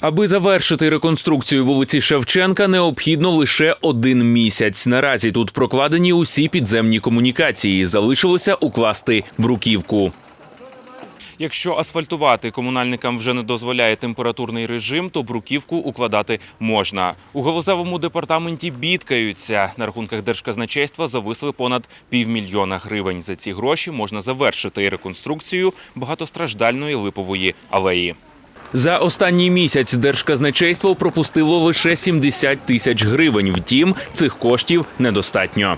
Аби завершити реконструкцію вулиці Шевченка, необхідно лише один місяць. Наразі тут прокладені усі підземні комунікації. Залишилося укласти бруківку. Якщо асфальтувати комунальникам вже не дозволяє температурний режим, то бруківку укладати можна. У галузевому департаменті бідкаються. На рахунках держказначейства зависли понад півмільйона гривень. За ці гроші можна завершити реконструкцію багатостраждальної липової алеї. За останній місяць держказначейство пропустило лише 70 тисяч гривень. Втім, цих коштів недостатньо.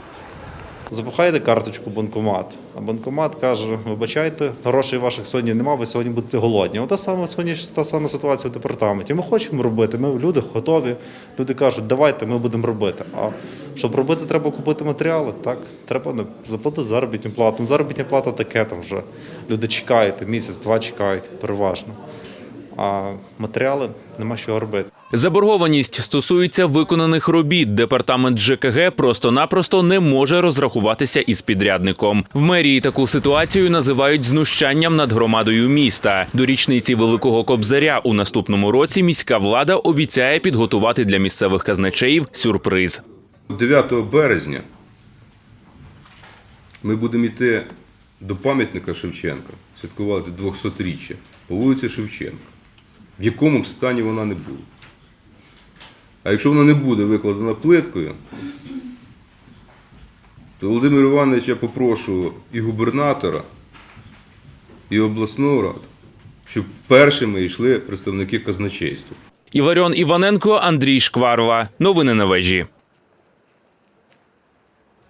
Запихаєте карточку банкомат, а банкомат каже: вибачайте, грошей ваших сьогодні немає, ви сьогодні будете голодні. Ота сама сьогодні та сама ситуація в департаменті. Ми хочемо робити. Ми люди готові. Люди кажуть, давайте ми будемо робити. А щоб робити, треба купити матеріали. Так, треба заплатити заробітну плату. Ну, Заробітна плата таке там вже. Люди чекають місяць-два чекають переважно. А матеріали нема що робити. Заборгованість стосується виконаних робіт. Департамент ЖКГ просто-напросто не може розрахуватися із підрядником. В мерії таку ситуацію називають знущанням над громадою міста. До річниці Великого Кобзаря у наступному році міська влада обіцяє підготувати для місцевих казначеїв сюрприз. 9 березня ми будемо йти до пам'ятника Шевченка, святкувати 200-річчя по вулиці Шевченка. В якому б стані вона не була. А якщо вона не буде викладена плиткою, то Володимир Іванович я попрошу і губернатора, і обласну раду, щоб першими йшли представники казначейства. Іваріон Іваненко, Андрій Шкварова. Новини на вежі.